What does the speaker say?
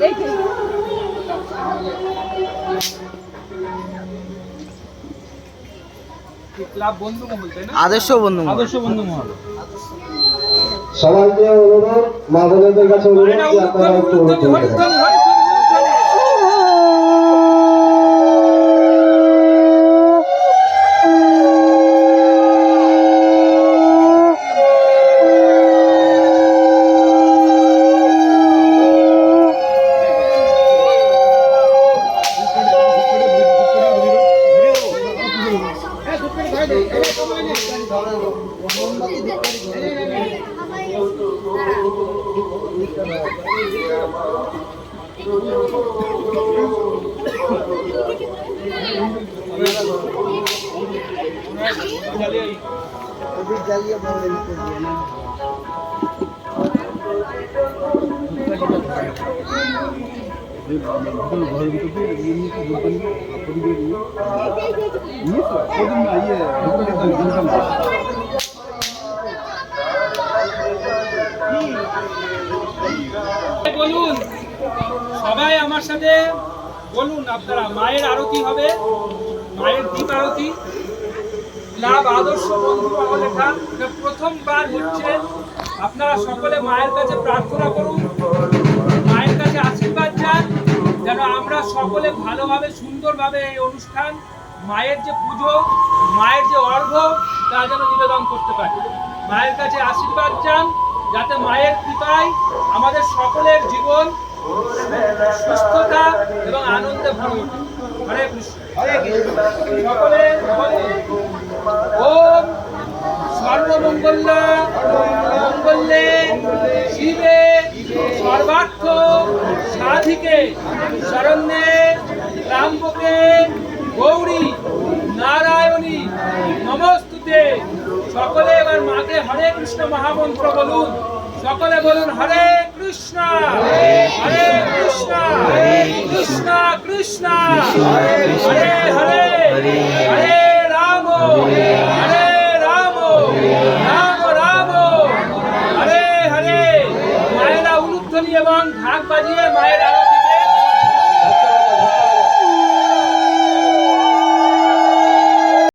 এই যে। ক্লাব বন্ধু মহল তাই না আদর্শ বন্ধু মহল। আদর্শ বন্ধু মহল সবাইকে অনুরোধ মা বোনেদের কাছে অনুরোধ আপনারা একটু অনুরোধ Terima kasih. বলুন, সবাই আমার সাথে বলুন আপনারা, মায়ের আরতি হবে, মায়ের দীপ আরতি। লাভ আদর্শ বন্ধু লেখা প্রথমবার হচ্ছে। আপনারা সকলে মায়ের কাছে প্রার্থনা করুন। যেন আমরা সকলে ভালোভাবে, সুন্দরভাবে এই অনুষ্ঠান, মায়ের যে পুজো, মায়ের যে অর্ঘ তা যেন নিবেদন করতে পারি। মায়ের কাছে আশীর্বাদ চান, যাতে মায়ের কৃপায় আমাদের সকলের জীবন সুস্থতা এবং আনন্দে ভরে ওঠে হরে সকলে ওম সর্বমঙ্গল সাধিকে শরণ্যে রামপকে গৌরী, নারায়ণী, নমস্তুতে সকলে এবার মাকে হরে কৃষ্ণ মহামন্ত্র বলুন। সকলে বলুন, হরে কৃষ্ণ হরে কৃষ্ণ কৃষ্ণ কৃষ্ণ, হরে হরে হরে